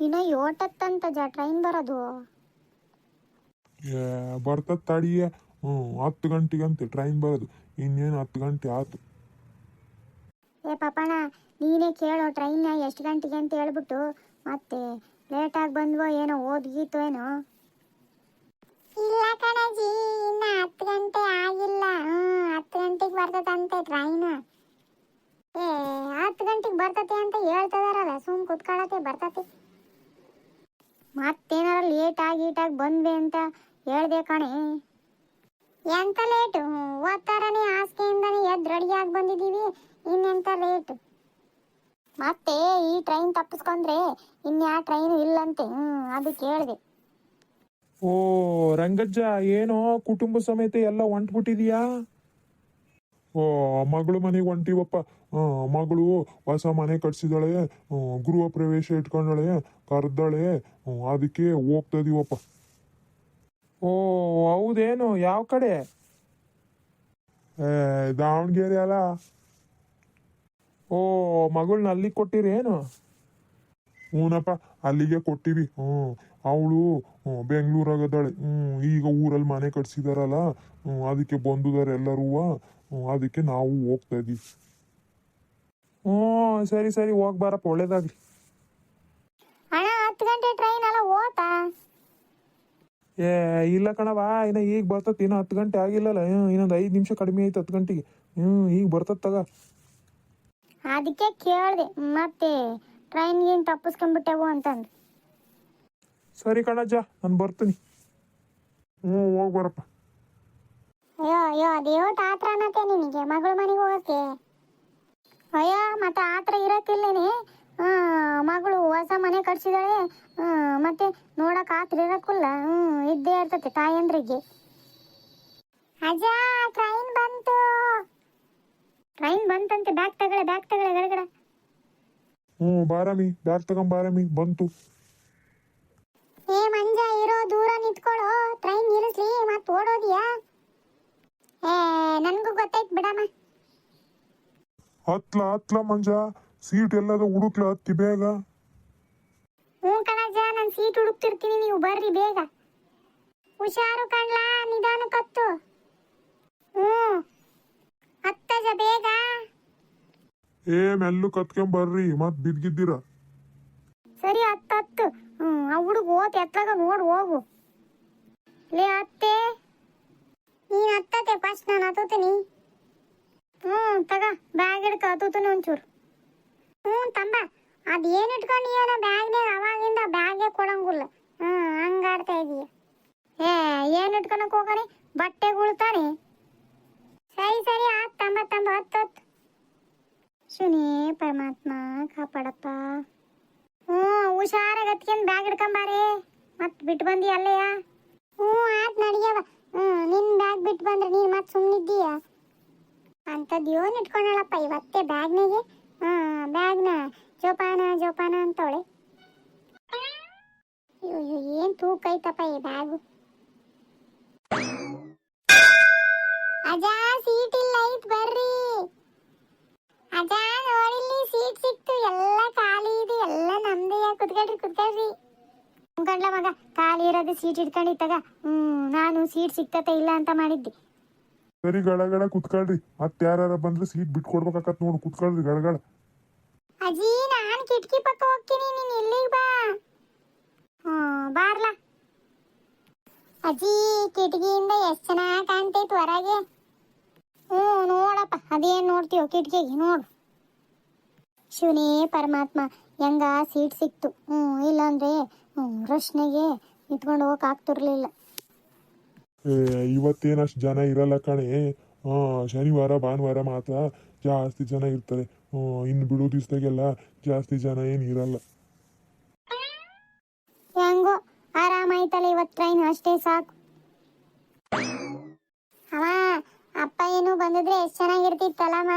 ಇನ್ನ ಯೋಟತ್ತಂತ ಜ ಟ್ರೈನ್ ಬರೋದು. ಬರ್ತದ ತಡಿಯ ಹ್ಞೂ ಹತ್ತು ಗಂಟೆಗಂತೆ ಟ್ರೈನ್ ಬರೋದು. ಇನ್ನೇನು ಹತ್ತು ಗಂಟೆ ಆಯ್ತು ಏ ಪಾಪಣ್ಣ ನೀನೇ ಕೇಳೋ ಟ್ರೈನ್ ಎಷ್ಟು ಗಂಟೆಗೆ ಅಂತ ಹೇಳ್ಬಿಟ್ಟು. ಮತ್ತೆ ಲೇಟಾಗಿ ಬಂದ್ವೋ ಏನೋ ಓದ್ಗೀತು ಏನೋ. ಇಲ್ಲ ಕಣಜಿ ಇನ್ನ ಹತ್ತು ಗಂಟೆ ಆಗಿಲ್ಲ. ಹ್ಮ್ ಹತ್ತು ಗಂಟೆಗೆ ಬರ್ತದಂತೆ ಟ್ರೈನ್ ಏ ಹತ್ತು ಗಂಟೆಗೆ ಬರ್ತತೆ ಅಂತ ಹೇಳ್ತದಾರಲ್ಲ ಸುಮ್ ಕುತ್ಕೊಳಕ್ಕೆ ಬರ್ತತಿ ಮತ್ತೇನಾರ ಲೇಟ್ ಆಗಿ ಗೀಟಾಗಿ ಬಂದ್ವಿ ಅಂತ ಹೇಳ್ದೆ ಕಣೆ. ಎಂತ ಲೇಟು ಓದ್ತಾರನೇ ಹಾಸಿಗೆಯಿಂದನೇ ಎದ್ದು ಆಗಿ ಬಂದಿದ್ದೀವಿ. ಇನ್ನೆಂತ ಲೇಟ್ ಮತ್ತೆ ಈ ಟ್ರೈನ್ ತಪ್ಪಿಸ್ಕೊಂಡ್ರೆ ಇನ್ಯಾ ಟ್ರೈನ್ ಇಲ್ಲಂತೆ. ಹ್ಮ್, ಅದು ಕೇಳಿದೆ. ಓ, ರಂಗಜ್ಜ, ಏನೋ ಕುಟುಂಬ ಸಮೇತ ಎಲ್ಲ ಹೊಂಟ್ಬಿಟ್ಟಿದೀಯಾ? ಓ ಮಗಳು ಮನೆಗೆ ಹೊಂಟಿವಪ್ಪ. ಮಗಳು ಹೊಸ ಮನೆ ಕಟ್ಸಿದಾಳೆ ಗೃಹ ಪ್ರವೇಶ ಇಟ್ಕೊಂಡಳೆ ಕರ್ದಾಳೆ ಅದಕ್ಕೆ ಅದಕ್ಕೆ ಹೋಗ್ತದೀವಪ್ಪ ಓ ಹೌದೇನು? ಯಾವ ಕಡೆ? ಏ ದಾವಣಗೆರೆ ಅಲ್ಲ. ಓ ಮಗಳನ್ನ ಅಲ್ಲಿ ಕೊಟ್ಟಿರೇನು ಹ್ಞೂನಪ್ಪ ಅಲ್ಲಿಗೆ ಕೊಟ್ಟಿವಿ. ಹ್ಞೂ ಅವಳು ಬೆಂಗಳೂರಾಗದಾಳೆ ಹ್ಞೂ ಈಗ ಊರಲ್ಲಿ ಮನೆ ಕಟ್ಸಿದಾರಲ್ಲ ಹ್ಞೂ ಅದಕ್ಕೆ ಬಂದಿದ್ದಾರೆ ಎಲ್ಲರೂ ಅದಕ್ಕೆ ನಾವು ಹೋಗ್ತಾ ಇದೀವಿ. ಹ್ಞೂ ಸರಿ ಸರಿ ಹೋಗಿ ಬಾರಪ್ಪ ಒಳ್ಳೇದಾಗ್ಲಿ. ಅಣ್ಣ ಹತ್ತು ಗಂಟೆ ಟ್ರೈನ್ ಅಲ್ಲ ಓತಾ ಏ ಇಲ್ಲ ಕಣವ ಇನ್ನ ಈಗ ಬರ್ತತ್ ಇನ್ನ ಹತ್ತು ಗಂಟೆ ಆಗಿಲ್ಲಲ್ಲ ಹ್ಞೂ ಇನ್ನೊಂದು ಐದು ನಿಮಿಷ ಕಡಿಮೆ ಐತೆ ಹತ್ತು ಗಂಟೆಗೆ. ಹ್ಞೂ ಈಗ ಬರ್ತತ್ ತಗ. ಅದಕ್ಕೆ ಕೇಳಿದೆ ಮತ್ತೆ ಟ್ರೈನ್ ಏನು ತಪ್ಪಿಸ್ಕೊಂಡ್ಬಿಟ್ಟೆವು ಅಂತಂದು. ಸರಿ ಕಣಜ್ಜ ನಾನು ಬರ್ತೀನಿ. ಹ್ಞೂ ಹೋಗಿ ಬರಪ್ಪ. ಅಯ್ಯೋ ಅಯ್ಯೋ ಅದೇವೋ ಆತ್ರ ಅನ್ನತ್ತೆ ನಿನಗೆ ಮಗಳ ಮನೆಗೆ ಹೋಗಕ್ಕೆ? ಅಯ್ಯೋ ಮತ್ತೆ ಆತ್ರ ಇರಕ್ಕಿಲ್ಲೇನೆ? ಮಗಳು ಹೊಸ ಮನೆ ಕಟ್ಸಿದಾಳೆ. ಮತ್ತೆ ನೋಡಕ್ ಆತ್ರ ಇರಕ್ಕಿಲ್ಲ. ಹ್ಮ್ ಇದ್ದೇ ಇರ್ತತೆ ತಾಯಂದ್ರಿಗೆ. ಅಜ್ಜ ಟ್ರೈನ್ ಬಂತು. ಟ್ರೈನ್ ಬಂತಂತೆ. ಬ್ಯಾಗ್ ತಗಳೆ ಬ್ಯಾಗ್ ತಗಳೆ ಗಡಗಡ ಹ್ಞೂ ಬಾರಮಿ. ಬ್ಯಾಗ್ ತಗೊಂಬಾರಮಿ ಬಂತು. ಏ ಮಂಜ ಇರೋ ದೂರ ನಿಂತ್ಕೊಳ್ಳೋ. ಟ್ರೈನ್ ನಿಲ್ಲಿಸ್ಲಿ ಮತ್ತೆ ಓಡೋದಿಯಾ? ಏ ನನಗೂ ಗೊತ್ತಾಯ್ತು ಬಿಡಮ್ಮ. ಹತ್ಲ ಹತ್ಲ ಮಂಜ ಸೀಟ್ ಎಲ್ಲದ ಹುಡುಕ್ಲ ಹತ್ತಿ ಬೇಗ. ಹ್ಞೂ ಕಣಜ್ಜ ನಾನು ಸೀಟ್ ಹುಡುಕ್ತಿರ್ತೀನಿ ನೀವು ಬರ್ರಿ ಬೇಗ. ಹುಷಾರು ಕಣ್ಲಾ ನಿಧಾನ ಕತ್ತು. ಹ್ಞೂ. ಹತ್ತಜ ಬೇಗ. ಏ ಮೆಲ್ಲು ಕತ್ಕೊಂಡ್ ಬರ್ರಿ ಮತ್ ಬಿದ್ಗಿದ್ದೀರ ಸರಿ ಹತ್ತು ಹತ್ತು. ಹ್ಞೂ ಆ ಹುಡುಗ ಓತ್ ಎತ್ತಾಗ ನೋಡು ಹೋಗು. ಲೇ ಅತ್ತೆ. ನೀನು ಹತ್ತತೆ ಫಸ್ಟ್ ನಾನು ಹತ್ತತೀನಿ ಹ್ಞೂ ತಗ ಬ್ಯಾಗ್ ಹಿಡ್ಕ ಹತ್ತುತ್ತಾನೆ ಒಂಚೂರು. ಹ್ಞೂ ತಂಬ. ಅದು ಏನು ಇಟ್ಕೊಂಡಿಯಲ್ಲ ಬ್ಯಾಗ್ನಾಗ ಅವಾಗಿಂದ ಬ್ಯಾಗೇ ಕೊಡಂಗಿಲ್ಲ. ಹ್ಞೂ ಹಂಗಾಡ್ತಾ ಇದೀಯ. ಏ, ಏನು ಇಟ್ಕೊಳಕ್ ಹೋಗಣಿ ಬಟ್ಟೆ ಉಳ್ತಾರೆ ಸರಿ ಸರಿ, ಆತ್, ತಂಬ ತಂಬ ಹತ್ತತ್ ಸುನಿ, ಪರಮಾತ್ಮ, ಕಾಪಾಡಪ್ಪ. ಹ್ಞೂ ಹುಷಾರಾಗಿ ಹತ್ಕೊಂಡ್ ಬ್ಯಾಗ್ ಹಿಡ್ಕೊಂಬಾರಿ ಮತ್ ಬಿಟ್ಟು ಬಂದಿ ಅಲ್ಲಯ್ಯ? ಹ್ಞೂ ಆತ್, ನಡಿಯವ. ಹ್ಞೂ ನಿನ್ ಬ್ಯಾಗ್ ಬಿಟ್ಟು ಬಂದ್ರೆ ನೀನ್ ಮತ್ ಸುಮ್ಮನಿದ್ದೀಯ ಅಂಥದ್ದು ಏನು ಇಟ್ಕೊಂಡಳಪ್ಪ ಇವತ್ತೇ ಬ್ಯಾಗ್ನಾಗೆ. ಆ ಬ್ಯಾಗ್ನ. ಜೋಪಾನ ಜೋಪಾನ ಅಂತವಳೆ. ಅಯ್ಯೋ ಏನು ತೂಕ ಐತಪ್ಪ ಈ ಬ್ಯಾಗು. ಅಜಾ ಸೀಟ್ ಇಲ್ಲ, ಐತ್ ಬರ್ರಿ. ಅಜಾ ನೋಡಿಲ್ಲಿ ಸೀಟ್ ಸಿಕ್ತು. ಎಲ್ಲ ಖಾಲಿ ಇದೆ, ಎಲ್ಲ ನಮ್ದೇ. ಕುತ್ಕೊಳ್ರಿ ಕುತ್ಕೊಳ್ರಿ. ಮುಖಂಡ್ಲ ಮಗ, ಖಾಲಿ ಇರೋದು ಸೀಟ್ ಇಟ್ಕೊಂಡಿತ್ತಾಗ. ಹ್ಮ್, ನಾನು ಸೀಟ್ ಸಿಕ್ತತೆ ಇಲ್ಲ ಅಂತ ಮಾಡಿದ್ದೆ. ಸರಿ ಗಳಗಳ ಕುತ್ಕೊಳ್ರಿ. ಮತ್ತೆ ಯಾರು ಬಂದ್ರೆ ಸೀಟ್ ಬಿಟ್ಕೊಡ್ಬೇಕಾಕತ್ ನೋಡು, ಕುತ್ಕೊಳ್ರಿ ಗಳಗಳ ಅಜ್ಜಿ ನಾನು ಕಿಟಕಿ ಪಕ್ಕ ಹೋಗ್ತೀನಿ, ನೀನ್ ಇಲ್ಲಿಗೆ ಬಾ. ಬಾರ್ಲ. ಅಜ್ಜಿ ಕಿಟಕಿಯಿಂದ ಎಷ್ಟು ಚೆನ್ನಾಗಿ ಕಾಣ್ತೈತ್ ಹೊರಗೆ. ಹ್ಞೂ, ನೋಡಪ್ಪ, ಅದೇನ್ ನೋಡ್ತೀವೋ ಕಿಟಕಿಗೆ, ನೋಡು. ಶಿವನೇ ಪರಮಾತ್ಮ, ಹೆಂಗ ಸೀಟ್ ಸಿಕ್ತು. ಹ್ಞೂ, ಇಲ್ಲಾಂದ್ರೆ ರಶ್ನೆಗೆ ನಿಂತ್ಕೊಂಡು ಹೋಗಕ್ ಆಗ್ತಿರ್ಲಿಲ್ಲ. ಏ ಇವತ್ತೇನಷ್ಟು ಜನ ಇರಲ್ಲ ಕಣೆ. ಶನಿವಾರ, ಭಾನುವಾರ ಮಾತ್ರ ಜಾಸ್ತಿ ಜನ ಇರ್ತಾರೆ. ಇನ್ನು ಬಿಡೋ ದಿವಸದಾಗೆಲ್ಲ ಜಾಸ್ತಿ ಜನ ಏನು ಇರಲ್ಲ. ಹೆಂಗೋ ಆರಾಮಾಯ್ತಲ್ಲ ಇವತ್ತು ಟ್ರೈನ್ ಅಷ್ಟೇ ಸಾಕು. ಅಮ್ಮ ಅಪ್ಪ ಏನು ಬಂದಿದ್ರೆ ಎಷ್ಟು ಚೆನ್ನಾಗಿರ್ತಿತ್ತಲ್ಲಮ್ಮ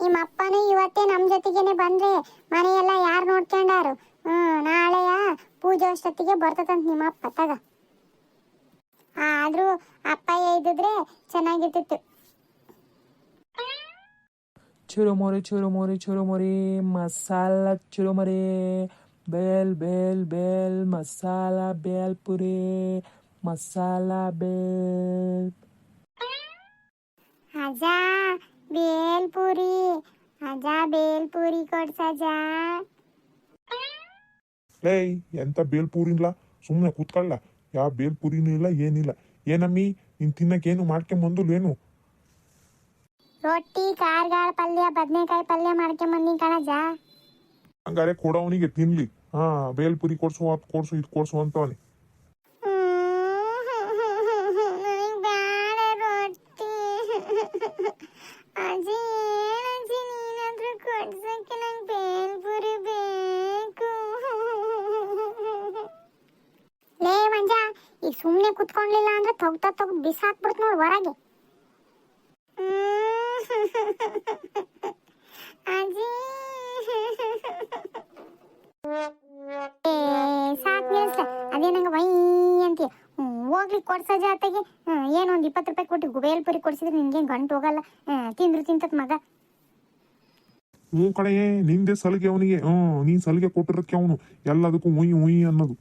ನಿಮ್ಮ ಅಪ್ಪನೂ ಇವತ್ತೇ ನಮ್ಮ ಜೊತೆಗೇನೆ ಬಂದ್ರೆ ಮನೆಯೆಲ್ಲ ಯಾರು ನೋಡ್ಕೊಂಡಾರು? ಹ್ಮ್, ನಾಳೆಯ ಪೂಜೆ ಅಷ್ಟೊತ್ತಿಗೆ ಬರ್ತದಂತ ನಿಮ್ಮ ಅಪ್ಪ, ತಗ. ಆದ್ರೂ ಅಪ್ಪ ಇದ್ದಿದ್ರೆ ಚೆನ್ನಾಗಿರ್ತಿತ್ತು. ಚುರುಮುರಿ ಚುರುಮುರಿ ಚುರುಮುರಿ ಮಸಾಲ ಚುರುಮುರಿ. ಬೇಲ್ ಬೇಲ್ ಬೇಲ್ ಮಸಾಲ ಬೇಲ್ ಪುರಿ ಮಸಾಲ ಬೇಲ್. ಅಜಾ ಬೇಲ್ ಪುರಿ. ಅಜಾ ಬೇಲ್ ಪುರಿ ಕೊಡ್ಸಜಾ ಲೇ ಎಂತ ಬೇಲ್ ಬೇಲ್ಪೂರಿನ್ಲ ಸುಮ್ಮನೆ ಕೂತ್ಕೊಳ್ಳ. ಯಾವ ಬೇಲ್ಪೂರಿನೂ ಇಲ್ಲ ಏನಿಲ್ಲ ಏನಮ್ಮಿ ನೀನ್ ತಿನ್ನಕ್ಕೇನು ಮಾಡ್ಕೊಂಬಂದು ರೊಟ್ಟಿ ಕಾರ್ಗಾಳ ಪಲ್ಯ ಬದನೆಕಾಯಿ ಪಲ್ಯ ಮಾಡ್ಕೊಂಬಂದಿ ಕಣಜ ಹಂಗಾರೆ ಕೊಡವನಿಗೆ ತಿನ್ಲಿ. ಹಾ ಬೇಲ್ ಪುರಿ ಕೊಡ್ಸು ಅದ್ ಕೊಡ್ಸು ಇದು ಕೊಡ್ಸು ಅಂತವನಿ ನನಗ್ ಬ್ಯಾಡ ರೊಟ್ಟಿ ಅಜ್ಜಿ ಏನಜ್ಜಿ ನೀನಾದ್ರೂ ಕೊಡ್ಸಕ್ಕೆ ನಂಗೆ ಬೇಲ್ಪುರಿ ಬೇಕು ಲೇ ಮಂಜ ಈಗ ಸುಮ್ಮನೆ ಕುತ್ಕೊಂಡ್ಲಿಲ್ಲ ಅಂದ್ರೆ ತೊಗ್ತಾ ತೊಗ್ದು ಬಿಸಾಕ್ಬಿಡ್ತು ನೋಡ್ ಹೊರಗೆ. ಸಾಕ್ ನಿಲ್ಸ. ಅದೇ ನಂಗೆ ವೈ ಅಂತೀಯ. ಹೋಗ್ಲಿ ಕೊಡ್ಸ ಜಾತೆಗೆ ಏನೋ ಒಂದು ಇಪ್ಪತ್ತು ರೂಪಾಯಿ ಕೊಟ್ಟು ಬೇಲ್ಪುರಿ ಕೊಡ್ಸಿದ್ರೆ ನಿನ್ಗೆ ಗಂಟು ಹೋಗಲ್ಲ. ತಿಂದ್ರು ತಿಂತತ್ ಮಗ. ಹ್ಞೂ ಕಡೆ ನಿಂದೆ ಸಲಿಗೆ ಅವನಿಗೆ. ಹ್ಞೂ ನೀನ್ ಸಲಿಗೆ ಕೊಟ್ಟಿರಕ್ಕೆ ಅವನು. ಎಲ್ಲದಕ್ಕೂ ಉಯ್ ಉಯ್ ಅನ್ನೋದು.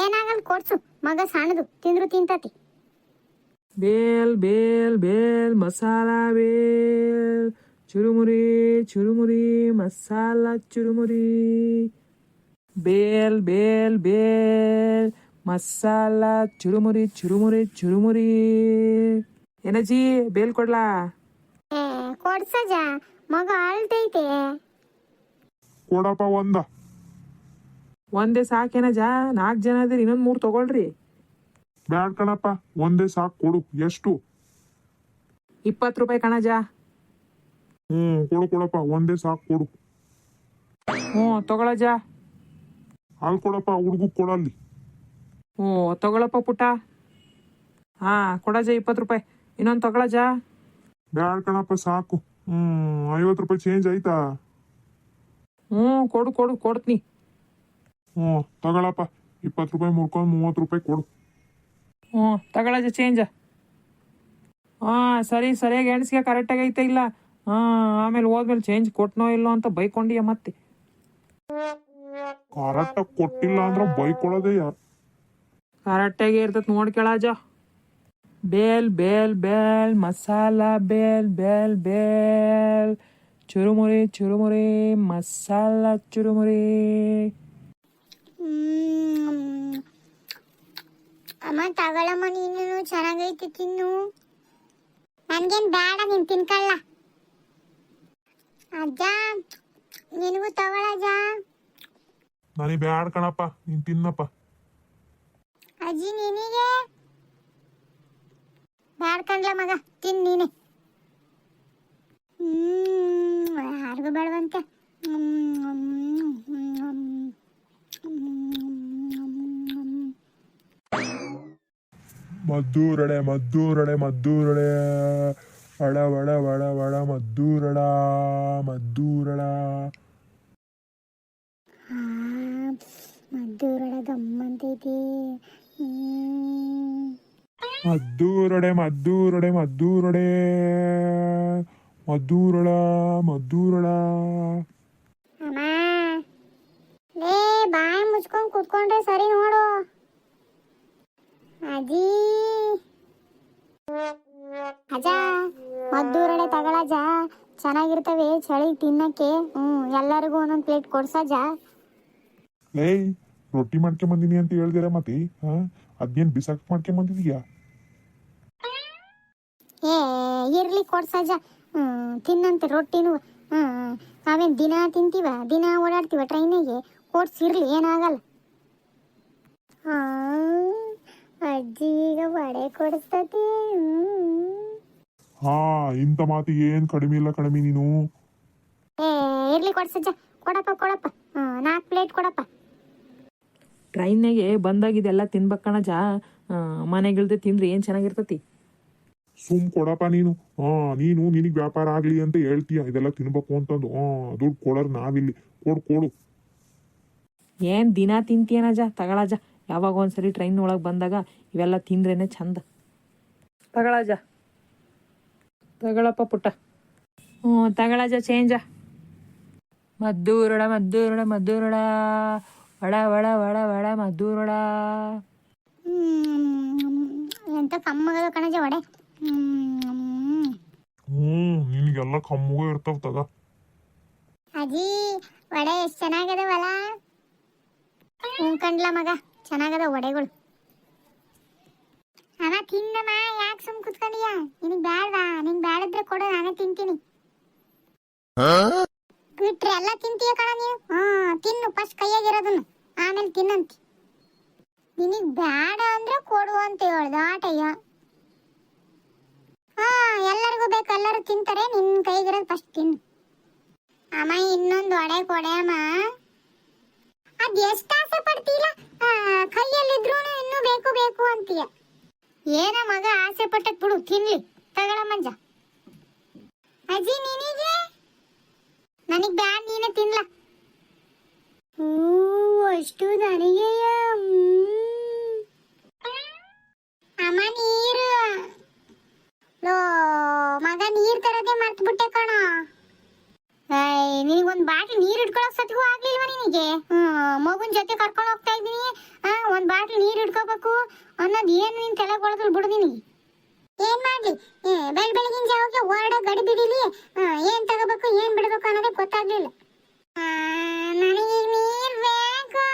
ಏನಾಗಲ್ಲ ಕೊಡ್ಸು ಮಗ ಸಣ್ಣದು ತಿಂದ್ರು ತಿಂತತಿ. ಬೇಲ್ ಬೇಲ್ ಬೇಲ್ ಮಸಾಲ ಬೇಲ್. ಚುರುಮುರಿ ಚುರುಮುರಿ ಮಸಾಲ ಚುರುಮುರಿ. ಬೇಲ್ ಬೇಲ್ ಬೇಲ್ ಮಸಾಲ ಚುರುಮುರಿ ಚುರುಮುರಿ ಚುರುಮುರಿ. ಏನಜ್ಜಿ ಬೇಲ್ ಕೊಡ್ಲಾ? ಕೊಡ್ಸ ಕೊಡ್ಸಜ ಮಗ ಅಳ್ತೈತೆ. ಕೊಡಪ್ಪ ಒಂದ. ಒಂದೇ ಜಾ ನಾಲ್ಕು ಜನ ಅದೀರಿ ಇನ್ನೊಂದು ಮೂರು ತಗೊಳ್ರಿ. ಬ್ಯಾಡ್ ಕಣಪ್ಪ ಒಂದೇ ಸಾಕು ಕೊಡು ಎಷ್ಟು? ಇಪ್ಪತ್ತು ರೂಪಾಯಿ ಕಣಜ ಹ್ಞೂ ಕೊಡು ಕೊಡಪ್ಪ ಒಂದೇ ಸಾಕು ಕೊಡು. ಹ್ಞೂ ತಗೊಳಜ ಅಲ್ಲಿ ಕೊಡಪ್ಪ ಹುಡುಗ ಕೊಡಲ್ಲಿ. ಹ್ಞೂ ತಗೊಳಪ್ಪ ಪುಟ್ಟ. ಹಾಂ ಕೊಡಜ ಇಪ್ಪತ್ತು ರೂಪಾಯಿ. ಇನ್ನೊಂದು ತಗೊಳಜ ಬ್ಯಾಡ್ ಕಣಪ್ಪ ಸಾಕು. ಹ್ಮ್ ಐವತ್ತು ರೂಪಾಯಿ ಚೇಂಜ್ ಆಯ್ತಾ? ಹ್ಞೂ ಕೊಡು ಕೊಡು ಕೊಡ್ತೀನಿ. ಹ್ಞೂ ತಗೊಳಪ್ಪ. ಇಪ್ಪತ್ತು ರೂಪಾಯಿ ಮುರ್ಕೊಂಡು ಮೂವತ್ತು ರೂಪಾಯಿ ಕೊಡು. ಹ್ಞೂ ತಗೊಳಜ ಚೇಂಜ ಹಾಂ ಸರಿ ಸರಿಯಾಗಿ ಎಣ್ಸ್ಗೆ ಕರೆಕ್ಟಾಗಿ ಐತೆ ಇಲ್ಲ. ಹಾಂ ಆಮೇಲೆ ಹೋದ್ಮೇಲೆ ಚೇಂಜ್ ಕೊಟ್ಟನೋ ಇಲ್ಲೋ ಅಂತ ಬೈಕೊಂಡಿಯ ಮತ್ತೆ. ಕರೆಕ್ಟಾಗಿ ಕೊಟ್ಟಿಲ್ಲ ಅಂದ್ರೆ ಬೈಕೊಳ್ಳೋದೇ ಯಾರು? ಕರೆಕ್ಟಾಗಿ ಇರ್ತೈತೆ ನೋಡ್ಕೊಳಜ ಬೇಲ್ ಬೇಲ್ ಬೇಲ್ ಮಸಾಲ ಬೇಲ್ ಬೇಲ್ ಬೇಲ್. ಚುರುಮುರಿ ಚುರುಮುರಿ ಮಸಾಲ ಚುರುಮುರಿ. ಅಮ್ಮ ತಗೊಳಮ್ಮ ನೀನು ಚೆನ್ನಾಗೈತಿ ತಿನ್ನು. ನನ್ಗೇನ್ ಬೇಡ ನೀನ್ ತಿನ್ಕಲ್ಲ. ಅಜ್ಜ ನಿನಗೂ ತಗೊಳಜ್ಜ ನನಗೆ ಬೇಡ ಕಣಪ್ಪ ನೀನ್ ತಿನ್ನಪ್ಪ. ಅಜ್ಜಿ ನಿನಗೆ? ಬ್ಯಾಡ್ಕಂಡ್ಲ ಮಗ ತಿನ್ ನೀನೆ. ಹ್ಮ್ ಯಾರಿಗೂ ಬೇಡವಂತೆ. ಮದ್ದೂರಡೆ ಮದ್ದೂರಡೆ ಮದ್ದೂರಡೆ. ಒಳ ಒಳ ಒಳ ಒಳ ಮದ್ದೂರಡ ಮದ್ದೂರಡ. ಮದ್ದೂರಡ ಗಮ್ಮಂತೈತಿ. ಮದ್ದೂರಡೆ ಮದ್ದೂರಡೆ ಮದ್ದೂರಡೆ. ಮದ್ದೂರಳ ಮದ್ದೂರಳ ಅಮ್ಮ ಲೇ ಬಾಯಿ ಮುಚ್ಕೊಂಡ್ ಕೂತ್ಕೊಂಡ್ರೆ ಸರಿ ನೋಡು. ಅಜ್ಜಿ ಅಜ್ಜ ಮದ್ದೂರಡೆ ತಗೊಳಜ ಚೆನ್ನಾಗಿರ್ತವೆ ಚಳಿ ತಿನ್ನಕ್ಕೆ. ಹ್ಮ್ ಎಲ್ಲರಿಗೂ ಒಂದೊಂದ್ ಪ್ಲೇಟ್ ಕೊಡ್ಸಜ ಏಯ್ ರೊಟ್ಟಿ ಮಾಡ್ಕೊಂಬಂದಿನಿ ಅಂತ ಹೇಳ್ದಿರ ಮತಿ? ಹಾ ಅದೇನ್ ಬಿಸಾಕ್ ಮಾಡ್ಕೊಂಬಂದಿದೀಯಾ ಏ ಇರ್ಲಿ ಕೊಡ್ಸಜ ಹ್ಮ್ ತಿನ್ನಂತೆ ರೊಟ್ಟಿನೂ. ಹ್ಮ್ ನಾವೇನ್ ದಿನ ತಿಂತೀವ? ದಿನ ಓಡಾಡ್ತೀವ ಟ್ರೈನಿಗೆ ಕೊಡ್ಸಿರ್ಲಿ ಏನಾಗಲ್ಲ. ಹಾ ಅಜ್ಜಿ ಈಗ ವಡೆ ಕೊಡಿಸ್ತತಿ ಹಾ ಇಂಥ ಮಾತು ಏನ್ ಕಡಿಮೆ ಇಲ್ಲ ಕಡಿಮೆ ನೀನು. ಏ ಇರ್ಲಿ ಕೊಡ್ಸಜ್ಜ ಕೊಡಪ್ಪ ಕೊಡಪ್ಪ. ನಾಲ್ಕು ಪ್ಲೇಟ್ ಕೊಡಪ್ಪ. ಟ್ರೈನ್ನಾಗೆ ಬಂದಾಗಿದೆಲ್ಲ ತಿನ್ಬೇಕಣಜ ಮನೆಗಿಳ್ದೆ ತಿಂದ್ರೆ ಏನು ಚೆನ್ನಾಗಿರ್ತತಿ? ಸುಮ್ ಕೊಡಪ್ಪ ನೀನು. ಹಾ ನೀನು ನಿನಗ್ ವ್ಯಾಪಾರ ಆಗ್ಲಿ ಅಂತ ಹೇಳ್ತೀಯ. ಇದೆಲ್ಲ ತಿನ್ಬೇಕು ಅಂತಂದು. ಹಾ ದುಡ್ಡು ಕೊಡೋರ್ ನಾವಿಲ್ಲಿ. ಕೊಡು ಕೊಡು. ಏನು ದಿನ ತಿಂತೀಯನಜ? ತಗೊಳಜ. ಯಾವಾಗ ಒಂದ್ಸರಿ ಟ್ರೈನ್ ಒಳಗೆ ಬಂದಾಗ ಇವೆಲ್ಲ ತಿಂದ್ರೇನೆ ಚಂದ ತಗಳಾಜ. ತಗಳಪ್ಪ ಪುಟ್ಟ. ಹ್ಞೂ ತಗಳಾಜ ಚೇಂಜ ಮದ್ದೂರೊಳ ಮದ್ದೂರೊಳ ಮದ್ದೂರೊಳ ಒಳ ಒಳ ಒಳ ಒಳ ಮದ್ದೂರೊಳ ಎಂತ ಕಮ್ಮಗದ ಕಣಜ ಒಡೆ ಹ್ಞೂ ನಿನಗೆಲ್ಲ ಕಮ್ಮಗೂ ಇರ್ತಾವ ತಗ. ಅಜ್ಜಿ ವಡೆ ಎಷ್ಟು ಚೆನ್ನಾಗದವಲ್ಲ ಹ್ಞೂ ಕಂಡ್ಲ ಮಗ. ಚೆನ್ನಾಗದ ವಡೆಗಳು ಅವ ತಿನ್ನಮ್ಮ ಯಾಕೆ ಸುಮ್ ಕುತ್ಕೊಂಡಿಯ? ನಿನಗ್ ಬ್ಯಾಡ್ವಾ? ನಿಂಗ್ ಬ್ಯಾಡದ್ರೆ ಕೊಡು ನಾನೇ ತಿಂತೀನಿ. ಬಿಟ್ರೆ ಎಲ್ಲ ತಿಂತೀಯ ಕಣ ನೀನು? ಹಾ ತಿನ್ನು ಫಸ್ಟ್ ಕೈಯಾಗಿರೋದನ್ನು. ಆಮೇಲೆ ತಿನ್ನಂತಿ. ನಿನಗ್ ಬೇಡ ಅಂದ್ರೆ ಕೊಡು ಅಂತ ಹೇಳ್ದ ಆಟಯ್ಯ. ಹಾ ಎಲ್ಲರಿಗೂ ಬೇಕು ಎಲ್ಲರೂ ತಿಂತಾರೆ ನಿನ್ ಕೈಗಿರೋದು ಫಸ್ಟ್ ತಿನ್ನು. ಅಮ್ಮ ಇನ್ನೊಂದು ಒಡೆ ಕೊಡೆ ಅಮ್ಮ ಅದ್ ಎಷ್ಟು ಆಸೆ ಪಡ್ತೀಲ ಕೈಯಲ್ಲಿದ್ರು ಇನ್ನೂ ಬೇಕು ಬೇಕು ಅಂತೀಯ. ಏನ ಮಗ ಆಸೆ ಪಟ್ಟಕ್ ಬಿಡು, ತಿನ್ಲಿ. ತಗಳ ಮಂಜ. ಅಜ್ಜಿ, ನಿನಗೆ? ನನಗ್ ಬ್ಯಾಡ್, ನೀನೆ ತಿನ್ಲ. ಓ ಅಷ್ಟು ನನಗೆ ಅಮ್ಮ, ನೀರು. ಲೋ, ಮಗ ನೀರ್ ತರದೇ ಮರ್ತ್ ಬಿಟ್ಟೆ ಕಣ ನಿನಗೊಂದ್ ಬಾಟ್ಲಿ ನೀರ್ ಇಟ್ಕೊಳಕ್ ಸತ್ಗೂ ಆಗ್ಲಿಲ್ವಾ ನಿನಗೆ? ಮಗುನ್ ಜೊತೆ ಕರ್ಕೊಂಡು ಹೋಗ್ತಾ ಇದ್ದೀನಿ. ಒಂದ್ ಬಾಟ್ಲ್ ನೀರ್ ಇಟ್ಕೋಬೇಕು ಅನ್ನೋದ್ ಏನು ನಿನ್ ತಲೆ ಕೊಳದಲ್ಲಿ ಬಿಡು ನಿನಗೆ ಏನ್ ಮಾಡ್ಲಿ? ಬೆಳಗಿನ ಜಾವಕ್ಕೆ ಹೊರಡ ಗಡಿ ಬಿಡಿಲಿ. ಏನ್ ತಗೋಬೇಕು, ಏನ್ ಬಿಡ್ಬೇಕು ಅನ್ನೋದೇ ಗೊತ್ತಾಗ್ಲಿಲ್ಲ. ನನಗೆ ನೀರ್ ಬೇಕು.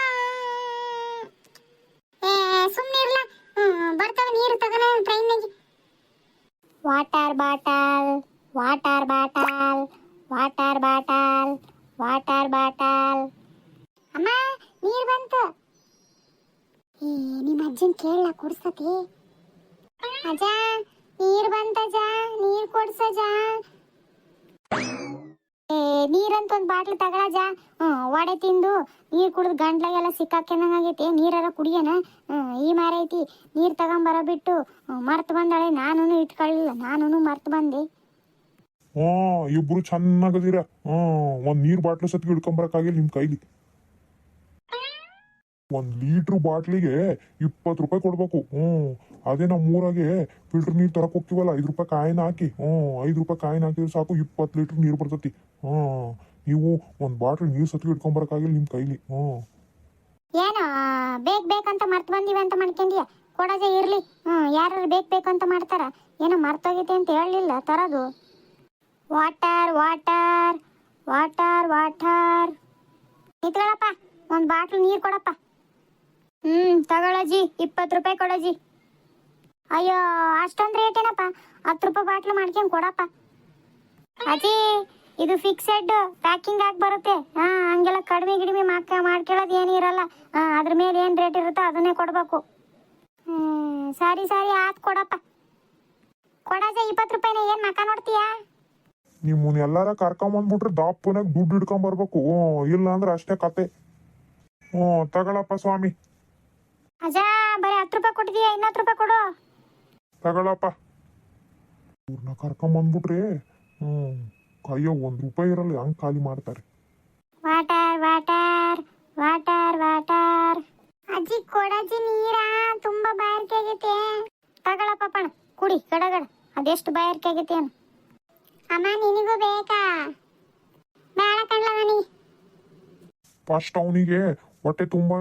ಹ್ಮ್, ಬರ್ತಾವ ನೀರು ತಗೋಣ ಟ್ರೈನ್ನಾಗಿ water bottle water bottle water bottle water bottle ಅಮ್ಮ, ನೀರ್ ಬಂತು. ಏ ನಿಮ್ಮ ಅಜ್ಜನ್ ಕೇಳಲ್ಲ ಕೊಡ್ಸತಿ? ಅಜ್ಜ, ನೀರ್ ಬಂತಜ್ಜ ನೀರ್ ಕೊಡ್ಸಜ್ಜ ಏ, ನೀರಂತ ಒಂದ್ ಬಾಟ್ಲ್ ತಗಳಜ ಹ್ಮ್ ವಡೆ ತಿಂದು ನೀರ್ ಕುಡಿದು ಗಂಟ್ಲಾಗೆಲ್ಲ ಸಿಕ್ಕಾಕೆನಂಗಾಗೈತಿ ನೀರಾರ ಕುಡಿಯನ? ಈ ಮಾರೈತಿ ನೀರ್ ತಗೊಂಬರ ಬಿಟ್ಟು ಮರ್ತು ಬಂದಾಳೆ. ನಾನು ಇಟ್ಕೊಳ್ಳಿಲ್ಲ ನಾನು ಮರ್ತು ಬಂದೆ. ಹ್ಞೂ, ಇಬ್ರು ಚೆನ್ನಾಗದಿರ ಹ್ಞೂ, ಒಂದು ನೀರು ಬಾಟ್ಲು ಸತ್ಗೆ ಹಿಡ್ಕೊಂಬರಕ್ಕಾಗಿಲ್ಲ ನಿಮ್ಮ ಕೈಲಿ. ಒಂದ್ ಲೀಟ್ರ್ ಬಾಟ್ಲಿಗೆ ಇಪ್ಪತ್ತು ರೂಪಾಯಿ ಕೊಡ್ಬೇಕು. ಹ್ಞೂ ಅದೇ ನಮ್ಮ ಊರಾಗೆ ಫಿಲ್ಟರ್ ನೀರು ತರಕ್ ಹೋಗ್ತೀವಲ್ಲ, ಐದು ರೂಪಾಯಿ ಕಾಯಿನ ಹಾಕಿ. ಹ್ಞೂ ಐದು ರೂಪಾಯಿ ಕಾಯಿನ ಹಾಕಿದ್ರೆ ಸಾಕು, ಇಪ್ಪತ್ತು ಲೀಟರ್ ನೀರು ಬರ್ತತಿ. ಹ್ಞೂ ನೀವು ಒಂದು ಬಾಟ್ಲ್ ನೀರು ಸತ್ಗೆ ಇಟ್ಕೊಂಬರಕ್ಕಾಗಿಲ್ಲ ನಿಮ್ಮ ಕೈಲಿ. ಹ್ಞೂ ಏನೋ, ಬೇಕ್ ಬೇಕಂತ ಮರ್ತು ಬಂದೀವಿ ಅಂತ ಮಾಡ್ಕೊಂಡ್ಯ ಕೊಡೋದೇ ಇರ್ಲಿ. ಹ್ಞೂ ಯಾರು ಬೇಕ್ ಬೇಕಂತ ಮಾಡ್ತಾರ? ಏನೋ ಮರ್ತೋಗಿದೆ ಅಂತ ಹೇಳಲಿಲ್ಲ, ತರೋದು. Water water water water. ನಿತ್ಕೊಳಪ್ಪ ಒಂದು ಬಾಟ್ಲ್ ನೀರು ಕೊಡಪ್ಪ. ಹ್ಮ್, ತಗೊಳಜಿ. ಇಪ್ಪತ್ತು ರೂಪಾಯಿ ಕೊಡಜಿ. ಅಯ್ಯೋ, ಅಷ್ಟೊಂದ್ ರೇಟ್ ಏನಪ್ಪ? ಹತ್ತು ರೂಪಾಯಿ ಬಾಟ್ಲು ಮಾಡ್ಕೊಂಡ್ ಕೊಡಪ್ಪ. ಅಜ್ಜಿ ಇದು ಫಿಕ್ಸೆಡ್ ಪ್ಯಾಕಿಂಗ್ ಆಗಿ ಬರುತ್ತೆ. ಹಾ, ಹಂಗೆಲ್ಲ ಕಡಿಮೆ ಗಿಡಿಮೆ ಮಾಕ ಮಾಡ್ಕೊಳ್ಳೋದು ಏನು ಹಾ, ಅದ್ರ ಮೇಲೆ ಏನ್ ರೇಟ್ ಇರುತ್ತೋ ಅದನ್ನೇ ಕೊಡಬೇಕು. ಹ್ಮ್, ಸರಿ ಸರಿ, ಆತ್ ಕೊಡಪ್ಪ. ಕೊಡಜ, ಇಪ್ಪತ್ತು ರೂಪಾಯಿನ ಏನ್ ಮಕ ನೋಡ್ತೀಯಾ? ನೀವು ಎಲ್ಲಾರ ಕರ್ಕೊಂಬಂದ್ಬಿಟ್ರೆ ದಾಪನಾಗ ದುಡ್ಡು ಹಿಡ್ಕೊಂಬರ್ಬೇಕು ಇಲ್ಲ ಅಂದ್ರೆ ಅಷ್ಟೇ ಕತೆ. ಹ್ಞೂ ತಗೊಳಪ್ಪ ಸ್ವಾಮಿ. ಅಜ್ಜ ಬರೀ ಹತ್ತು ರೂಪಾಯಿ ಕೊಟ್ಟಿದೀಯ? ಇನ್ನತ್ತು ರೂಪಾಯಿ ಕೊಡು. ತಗೊಳಪ್ಪ. ಇವ್ರನ್ನ ಕರ್ಕೊಂಬಂದ್ಬಿಟ್ರೆ ಹ್ಮ್ ಕೈಯೋ ಒಂದ್ ರೂಪಾಯಿ ಇರಲ್ಲ ಹಂಗ್ ಖಾಲಿ ಮಾಡ್ತಾರೆ. Water water water water. ಅಜ್ಜಿ ಕೊಡಜ್ಜಿ ನೀರ ತುಂಬಾ ಬಾಯಾರಿಕೆ ಆಗೈತೆ. ತಗೊಳಪ್ಪ ಪಣ ಕುಡಿ ಗಡಗಡ. ಅದೆಷ್ಟು ಬಾಯಾರಿಕೆ ಆಗೈತೆ ಏನು? ಅಮ್ಮ ನಿನಗೂ ಬೇಕಾ? ಬೇಡ ಕಣ್ಲ ನನಗೆ ಫಸ್ಟ್ ಅವನಿಗೆ ಹೊಟ್ಟೆ ತುಂಬ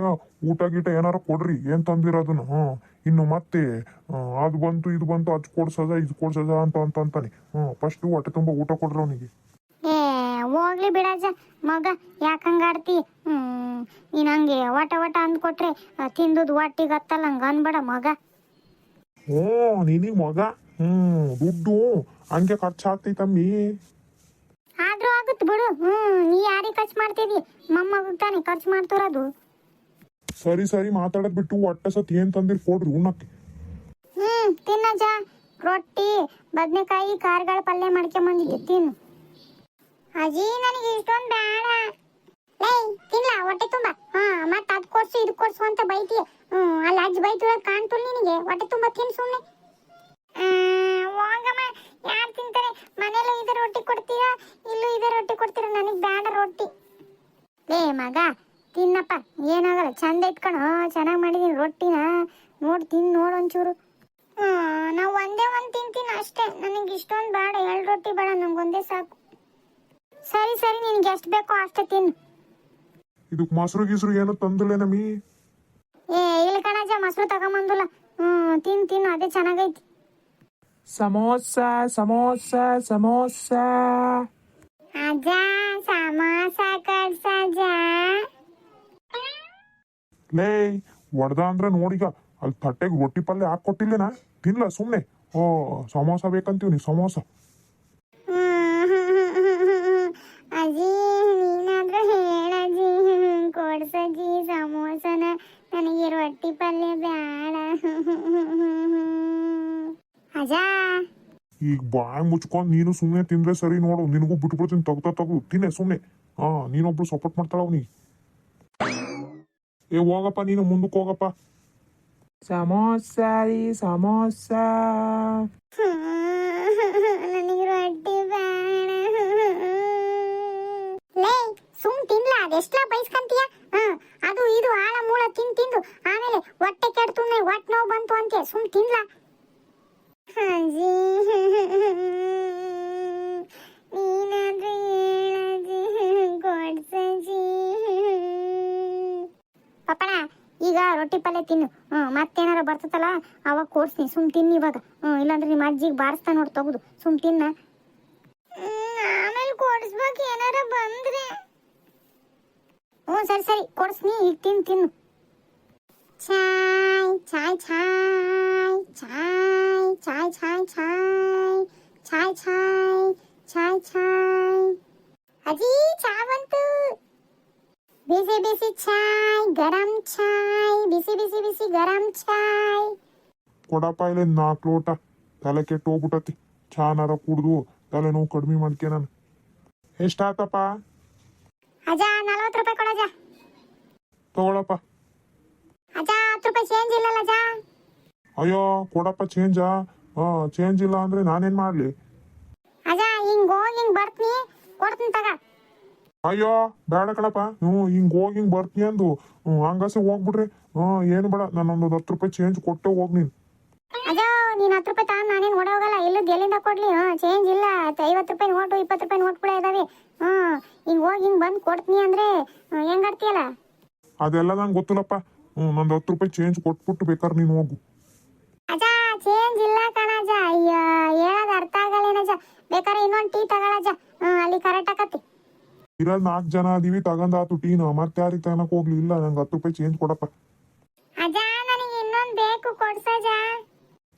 ಊಟ ಗೀಟ ಏನಾರ ಕೊಡ್ರಿ ಏನ್ ತಂದಿರೋದನ್ನು ಹ ಇನ್ನು ಮತ್ತೆ ಅದು ಬಂತು ಇದು ಬಂತು ಅದು ಕೊಡ್ಸದ ಇದು ಕೊಡ್ಸದ ಅಂತ ಅಂತ ಅಂತಾನೆ. ಹ್ಮ್ ಫಸ್ಟ್ ಹೊಟ್ಟೆ ತುಂಬ ಊಟ ಕೊಡ್ರಿ ಅವನಿಗೆ. ಏ ಹೋಗ್ಲಿ ಬಿಡಾಜ ಮಗ ಯಾಕಂಗಾಡ್ತಿ ಹ್ಮ್ ನೀನ್ ಹಂಗೆ ಒಟ ಒಟ ಅಂದ್ಕೊಟ್ರೆ ತಿಂದದ್ ಒಟ್ಟಿಗೆ ಹೊಟ್ಟಿಗೆ ಹತ್ತಲ್ಲ ಹಂಗ ಅನ್ಬೇಡ ಮಗ. ಓ ನಿನಗ್ ಮಗ? ಹ್ಮ್ ದುಡ್ಡು ಹಂಗೆ ಖರ್ಚಾಗ್ತೈತಮ್ಮಿ ಆದ್ರೂ ಆಗುತ್ತೆ ಬಿಡು. ಹ್ಮ್ ನೀ ಯಾರಿಗೆ ಖರ್ಚು ಮಾಡ್ತಿದಿ? ಮೊಮ್ಮಗ ತಾನೆ ಖರ್ಚು ಮಾಡ್ತಿರೋದು. ಸರಿ ಸರಿ ಮಾತಾಡೋದ್ ಬಿಟ್ಟು ಹೊಟ್ಟೆ ಸತ್ ಏನ್ ತಂದಿರ್ ಕೊಡ್ರಿ ಉಣ್ಣಕ್ಕೆ. ಹ್ಮ್ ತಿನ್ನಜ್ಜ ರೊಟ್ಟಿ ಬದ್ನೆಕಾಯಿ ಕಾರ್ಗಳ ಪಲ್ಯ ಮಾಡ್ಕೊಂಬಂದಿದ್ದೆ ತಿನ್ನು. ಅಜ್ಜಿ ನನಗೆ ಇಷ್ಟೊಂದು ಬೇಡ. ಲೇ ತಿನ್ಲ ಹೊಟ್ಟೆ ತುಂಬಾ. ಹಾ ಮತ್ತ ಅದು ಕೊಡ್ಸು ಇದು ಕೊಡ್ಸು ಅಂತ ಬೈತಿ ಹ್ಮ್ ಅಲ್ಲಿ ಅಜ್ಜಿ ಬೈತಿರೋದು ಕಾಣ್ತು ನಿನಗೆ. ಹೊಟ್ಟೆ ತುಂಬ ತಿನ್ ಸುಮ್ಮನೆ ಹೋಗಮ್ಮ ಯಾರು ತಿಂತಾರೆ? ಮನೇಲೂ ಇದೇ ರೊಟ್ಟಿ ಕೊಡ್ತೀರಾ? ಇಲ್ಲೂ ಇದೇ ರೊಟ್ಟಿ ಕೊಡ್ತೀರಾ? ನನಗೆ ಬೇಡ ರೊಟ್ಟಿ. ಏ ಮಗ ತಿನ್ನಪ್ಪ. ಏನಾಗಲ್ಲ ಚಂದ ಇಟ್ಕೊಂಡು ಚೆನ್ನಾಗಿ ಮಾಡಿದೀನಿ ರೊಟ್ಟಿನ. ನೋಡಿ ತಿನ್ ನೋಡು ಒಂಚೂರು. ನಾವು ಒಂದೇ ಒಂದು ತಿಂತೀನಿ ಅಷ್ಟೇ. ನನಗೆ ಇಷ್ಟೊಂದು ಬೇಡ. ಎರಡು ರೊಟ್ಟಿ ಬೇಡ ನಂಗೆ ಒಂದೇ ಸಾಕು. ಸರಿ ಸರಿ ನಿನ್ಗೆ ಎಷ್ಟು ಬೇಕೋ ಅಷ್ಟೇ ತಿನ್ನು. ಇದು ಮೊಸರು ಗಿಸ್ರು ಏನೋ ತಂದಿಲ್ಲ ನಮಿ. ಏ ಇಲ್ಲ ಕಣಜ ಮೊಸರು ತಗೊಂಬಂದಿಲ್ಲ. ಹ್ಮ್ ತಿನ್ ತಿನ್ನು ಅದೇ ಚೆನ್ನಾಗೈತಿ. ಸಮೋಸ ಸಮೋಸಾ ಸಮೋಸ ಅಜ್ಜ ಸಮೋಸ ಕಡ್ಸಜ್ಜ ಲೇ ಒಡ್ದ ಅಂದ್ರೆ ನೋಡಿಗ ಅಲ್ಲಿ ತಟ್ಟೆಗೆ ರೊಟ್ಟಿ ಪಲ್ಯ ಹಾಕಿ ಕೊಟ್ಟಿಲ್ಲೇನ ತಿನ್ಲ ಸುಮ್ಮನೆ ಓ ಸಮೋಸ ಬೇಕಂತೀವಿ ಸಮೋಸ ಅಜ್ಜಿ ನೀನಾದ್ರೂ ಹೇಳಜ್ಜಿ ಕೊಡ್ಸಜ್ಜಿ ಸಮೋಸನ ನನಗೆ ರೊಟ್ಟಿ ಪಲ್ಯ ಬೇಡ ಅಜ್ಜ ಈಗ ಬಾಯಿ ಮುಚ್ಕೊಂಡು ನೀನು ಸುಮ್ಮನೆ ತಿಂದ್ರೆ ಸರಿ ನೋಡು. ನಿನಗೂ ಬಿಟ್ಬಿಡ್ತೀನಿ. ತಗ್ತಾ ತಗದು ತಿನ್ನೆ ಸುಮ್ಮನೆ ಹಾ ನೀನೊಬ್ಳು ಸಪೋರ್ಟ್ ಮಾಡ್ತಾಳ ಅವನಿಗೆ. ಏ ಹೋಗಪ್ಪ ನೀನು ಮುಂದಕ್ಕೆ ಹೋಗಪ್ಪ. ಸಮೋಸ ರೀ ಸಮೋಸ. ನನಗೆ ರೊಟ್ಟಿ ಬೇಡ. ಲೇ ಸುಮ್ ತಿನ್ಲ. ಅದೆಷ್ಟಲ ಬೈಸ್ಕಂತೀಯ? ಹ ಅದು ಇದು ಆಳ ಮೂಳ ತಿನ್ ತಿಂದು ಆಮೇಲೆ ಹೊಟ್ಟೆ ಕೆಡ್ತು ಹೊಟ್ಟೆ ನೋವು ಬಂತು ಅಂತೆ ಸುಮ್ ತಿನ್ಲ. ಅಜ್ಜಿ ನೀನಾದ್ರೂ ಪಪ್ಪಣ ಈಗ ರೊಟ್ಟಿ ಪಲ್ಯ ತಿನ್ನು. ಹ್ಞೂ ಮತ್ತೇನಾರ ಬರ್ತದಲ್ಲ ಅವಾಗ ಕೊಡ್ಸ್ತೀನಿ. ಸುಮ್ ತಿನ್ನು ಇವಾಗ. ಹ್ಞೂ ಇಲ್ಲಾಂದ್ರೆ ನಿಮ್ಮ ಅಜ್ಜಿಗೆ ಬಾರಿಸ್ತಾ ನೋಡಿ ತೊಗೋದು. ಸುಮ್ ತಿನ್ನ. ಆಮೇಲೆ ಕೊಡಿಸ್ಬೇಕು ಏನಾರ ಬಂದ್ರೆ. ಹ್ಞೂ ಸರಿ ಸರಿ ಕೊಡಿಸ್ನಿ ಈಗ ತಿನ್ನು ತಿನ್ನು. ಚಾಯ್ ಚಾಯ್ ಚಾಯ್ ಚಾಯ್ ಚಾಯ್ ಚಾಯ್ ಚಾಯ್ ಚಾಯ್ ಚಾಯ್ ಚಾಯ್ ಚಾಯ್ ಅಜ್ಜಿ ಚಾ ಬಂತು ಬಿಸಿ ಬಿಸಿ ಚಾಯ್ ಗರಂ ಚಾಯ್ ಬಿಸಿ ಬಿಸಿ ಬಿಸಿ ಗರಂ ಚಾಯ್ ಕೊಡಪ್ಪ ಇಲ್ಲಿ ನಾಲ್ಕು ಲೋಟ ತಲೆ ಕೆಟ್ಟು ಹೋಗ್ಬಿಟ್ಟತಿ ಚಾನಾರ ಕುಡ್ದು ತಲೆ ನೋವು ಕಡಿಮೆ ಮಾಡ್ಕೆ ನಾನು ಎಷ್ಟಾತಪ್ಪ ಅಜ್ಜ ನಲವತ್ತು ರೂಪಾಯಿ ಕೊಡಜ್ಜ ತಗೊಳಪ್ಪ ಅಜ್ಜ ಹತ್ತು ರೂಪಾಯಿ ಚೇಂಜ್ ಇಲ್ಲಲ್ಲ ಅಜ್ಜ? ಅಯ್ಯೋ ಕೊಡಪ್ಪ ಚೇಂಜಾ ಹಾ ಚೇಂಜ್ ಇಲ್ಲ ಅಂದ್ರೆ ನಾನೇನ್ ಮಾಡ್ಲಿ? ಅಜ್ಜ ಹಿಂಗ್ ಹೋಗಿ ಹಿಂಗ್ ಬರ್ತೀನಿ. ಕೊಡ್ತೀನಿ ತಗ. ಅಯ್ಯೋ ಬೇಡ ಕಣಪ್ಪ. ಹ್ಞೂ ಹಿಂಗ್ ಹೋಗಿ ಹಿಂಗ್ ಬರ್ತೀನಿ ಅಂದು. ಹ್ಞೂ ಹಂಗಾಸೆ ಹೋಗ್ಬಿಡ್ರಿ. ಹ್ಞೂ ಏನು ಬೇಡ. ನಾನೊಂದು ಹತ್ತು ರೂಪಾಯಿ ಚೇಂಜ್ ಕೊಟ್ಟೆ ಹೋಗ್ ನೀನು. ಅಜ್ಜ ನೀನ್ ಹತ್ತು ರೂಪಾಯಿ ತಗೊಂಡ್ ನಾನೇನ್ ಓಡೋಗಲ್ಲ ಇಲ್ಲದ ಎಲ್ಲಿಂದ ಕೊಡ್ಲಿ? ಹಾ ಚೇಂಜ್ ಇಲ್ಲ. ಐವತ್ತು ರೂಪಾಯಿ ನೋಟು ಇಪ್ಪತ್ತು ರೂಪಾಯಿ ನೋಟ್ ಕೂಡ ಇದಾವೆ. ಹಾ ಹಿಂಗ್ ಹೋಗಿ ಹಿಂಗ್ ಬಂದ್ ಕೊಡ್ತೀನಿ ಅಂದ್ರೆ ಹೆಂಗ್ ಆಡ್ತೀಯಲ್ಲ ಅದೆಲ್ಲ ನಂಗೆ ಗೊತ್ತಿಲ್ಲಪ್ಪ. ಹ್ಞೂ ನಂದು ಹತ್ತು ರೂಪಾಯಿ ಚೇಂಜ್ ಕೊಟ್ಬಿಟ್ಟು ಬೇಕಾದ್ರೆ ನೀನು ಹೋಗು. ಅಜ್ಜ ಚೇಂಜ್ ಇಲ್ಲ ಕಣಜ ಅಯ್ಯೋ ಹೇಳೋದು ಅರ್ಥ ಆಗಲ್ಲೇನಜ್ಜ ಬೇಕಾದ್ರೆ ಇನ್ನೊಂದು ಟೀ ತಗೊಳಜ ಹ್ಮ್ ಅಲ್ಲಿ ಕರೆಕ್ಟ್ ಆಗತ್ತೆ ಇರೋದು ನಾಲ್ಕು ಜನ ಅದೀವಿ ತಗೊಂಡಾತು ಟೀನ ಮತ್ತೆ ಯಾರಿಗೆ ತಗೊಳಕ್ ಹೋಗ್ಲಿ? ಇಲ್ಲ ನಂಗೆ ಹತ್ತು ರೂಪಾಯಿ ಚೇಂಜ್ ಕೊಡಪ್ಪ. ಅಜ್ಜ ನನಗೆ ಇನ್ನೊಂದು ಬೇಕು ಕೊಡ್ಸಜ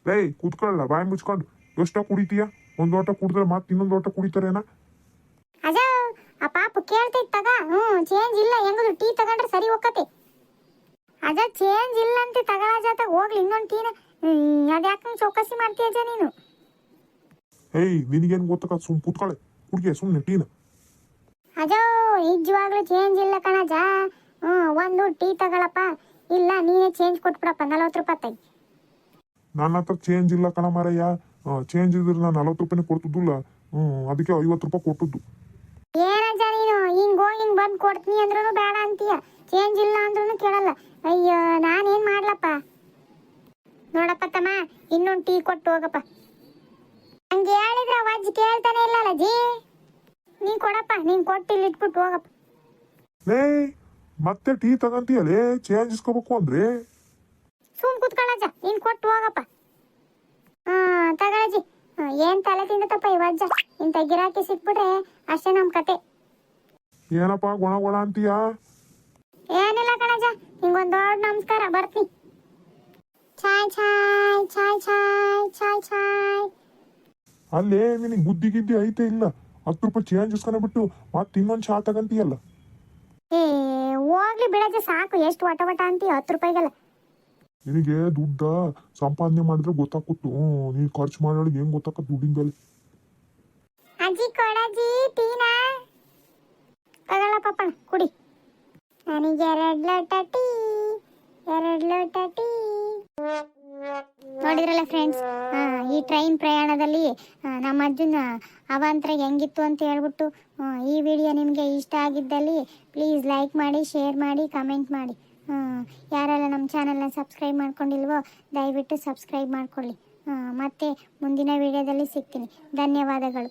ಏಯ್ ಕೂತ್ಕೊಳ್ಳ ಬಾಯಿ ಮುಚ್ಕೊಂಡು. ಎಷ್ಟ ಕುಡಿತೀಯ? ಒಂದ್ ಲೋಟ ಕುಡಿದ್ರೆ ಮತ್ತೆ ಇನ್ನೊಂದು ಲೋಟ ಕುಡಿತಾರೇನ? ಅಜ್ಜ ಆ ಪಾಪ ಕೇಳ್ತೈತ್ ತಗ. ಹ್ಮ್ ಚೇಂಜ್ ಇಲ್ಲ. ಹೆಂಗದ್ರು ಟೀ ತಗೊಂಡ್ರೆ ಸರಿ ಹೋಗತಿ ಅಜ್ಜ ಚೇಂಜ್ ಇಲ್ಲ ಅಂತ ತಗೊಳಜ ತಗ ಹೋಗ್ಲಿ ಇನ್ನೊಂದು ಟೀನ ಅದ್ಯಾಕೆ ಚೌಕಸಿ ಮಾಡ್ತೀಯ ಅಜ್ಜ ನೀನು? ಏಯ್ ನಿನಗೇನು ಗೊತ್ತಕ ಸುಮ್ ಕೂತ್ಕೊಳ್ಳೆ ಕುಡಿಗೆ ಸುಮ್ಮನೆ ಟೀನ ಅಜೋ ನಿಜವಾಗ್ಲೂ ಚೇಂಜ್ ಇಲ್ಲ ಕಣಜ. ಹ್ಮ್ ಒಂದು ಟೀ ತಗೊಳಪ್ಪ. ಇಲ್ಲ ನೀನೇ ಚೇಂಜ್ ಕೊಟ್ಬಿಡಪ್ಪ ನಲವತ್ತು ರೂಪಾಯಿ ತೈ ನನ್ನ ಹತ್ರ ಚೇಂಜ್ ಇಲ್ಲ ಕಣ ಮಾರಯ್ಯ. ಚೇಂಜ್ ಇದ್ರೆ ನಾನು ನಲವತ್ತು ರೂಪಾಯಿ ಕೊಡ್ತಿದ್ದಿಲ್ಲ. ಹ್ಞೂ ಅದಕ್ಕೆ ಐವತ್ತು ರೂಪಾಯಿ ಕೊಟ್ಟದ್ದು. ಏನಜ್ಜ ನೀನು? ಹಿಂಗ್ ಹೋಗಿ ಹಿಂಗ್ ಬಂದ್ ಕೊಡ್ತೀನಿ ಅಂದ್ರೂ ಬೇಡ ಅಂತೀಯ. ಚೇಂಜ್ ಇಲ್ಲ ಅಂದ್ರೂ ಕೇಳಲ್ಲ. ಅಯ್ಯೋ ನಾನೇನ್ ಮಾಡ್ಲಪ್ಪ? ನೋಡಪ್ಪ ತಮ್ಮ ಇನ್ನೊಂದು ಟೀ ಕೊಟ್ಟು ಹೋಗಪ್ಪ. ಹಂಗೆ ಹೇಳಿದ್ರೆ ಅಜ್ಜಿ ಕೇಳ್ತಾನೆ ಇಲ್ಲಲ್ಲ ಜೀ ನೀ ಕೊಡಪ್ಪ ನೀನ್ ಕೊಟ್ಟು ಇಲ್ಲಿ ಇಟ್ಬಿಟ್ಟು ಹೋಗಪ್ಪ. ಲೇ ಮತ್ತೆ ಟೀ ತಗಂತೀಯಲೇ ಚೇಂಜ್ ಇಸ್ಕೋಬೇಕು ಅಂದ್ರೆ? ಸುಮ್ ಕುತ್ಕೊಳ್ಳಜ್ಜ ನೀನ್ ಕೊಟ್ಟು ಹೋಗಪ್ಪ. ಹಾ ತಗೊಳಜ್ಜಿ ಹಾ, ಏನ್ ತಲೆ ತಿಂದತಪ್ಪ ಇವಜ್ಜ ಇಂಥ ಗಿರಾಕಿ ಸಿಕ್ಬಿಟ್ರೆ ಅಷ್ಟೇ ನಮ್ ಕತೆ. ಏನಪ್ಪ ಗುಣ ಗುಣ ಅಂತೀಯ? ಏನಿಲ್ಲ ಕಣಜ ನಿಂಗೊಂದು ದೊಡ್ಡ ನಮಸ್ಕಾರ ಬರ್ತೀನಿ. ಚಾಯ್ ಚಾಯ್ ಚಾಯ್ ಚಾಯ್ ಚಾಯ್ ಚಾಯ್. ಅಲ್ಲೇ ನಿನಗೆ ಬುದ್ಧಿ ಗಿದ್ದಿ ಐತೆ ಇಲ್ಲ? ಹತ್ತು ರೂಪಾಯಿ ಚೇಂಜ್ ಇಸ್ಕೊಂಡ ಬಿಟ್ಟು ಮತ್ತೆ ಇನ್ನೊಂದು ಚಾ ತಗಂತೀಯಲ್ಲ? ಏ ಹೋಗ್ಲಿ ಬಿಡಜ್ಜ ಸಾಕು ಎಷ್ಟು ವಟ ವಟ ಅಂತೀಯ ಹತ್ತು ರೂಪಾಯಿಗೆಲ್ಲ. ನಿನಗೆ ದುಡ್ಡ ಸಂಪಾದನೆ ಮಾಡಿದ್ರೆ ಗೊತ್ತಾಗುತ್ತು ನೀ ನೀನು ಖರ್ಚು ಮಾಡೋಳಿಗೆ ಏನ್ ಗೊತ್ತಾಕತ್ ದುಡ್ಡಿನ ಬೆಲೆ ಅಜ್ಜಿ ಕೊಡಜ್ಜಿ ಟೀನಾ ತಗೊಳ್ಳ ಪಪ್ಪಣ ಕುಡಿ ನನಗೆ ಎರಡು ಲೋಟ ನೋಡಿದ್ರಲ್ಲ ಫ್ರೆಂಡ್ಸ್ ಈ ಟ್ರೈನ್ ಪ್ರಯಾಣದಲ್ಲಿ ನಮ್ಮ ಅಜ್ಜನ ಅವಾಂತರ ಹೆಂಗಿತ್ತು ಅಂತ ಹೇಳ್ಬಿಟ್ಟು ಈ ವಿಡಿಯೋ ನಿಮಗೆ ಇಷ್ಟ ಆಗಿದ್ದಲ್ಲಿ ಪ್ಲೀಸ್ ಲೈಕ್ ಮಾಡಿ ಶೇರ್ ಮಾಡಿ ಕಮೆಂಟ್ ಮಾಡಿ. ಯಾರೆಲ್ಲ ನಮ್ಮ ಚಾನಲ್ನ ಸಬ್ಸ್ಕ್ರೈಬ್ ಮಾಡ್ಕೊಂಡಿಲ್ವೋ, ದಯವಿಟ್ಟು ಸಬ್ಸ್ಕ್ರೈಬ್ ಮಾಡ್ಕೊಳ್ಳಿ. ಮತ್ತೆ ಮುಂದಿನ ವಿಡಿಯೋದಲ್ಲಿ ಸಿಗ್ತೀನಿ. ಧನ್ಯವಾದಗಳು.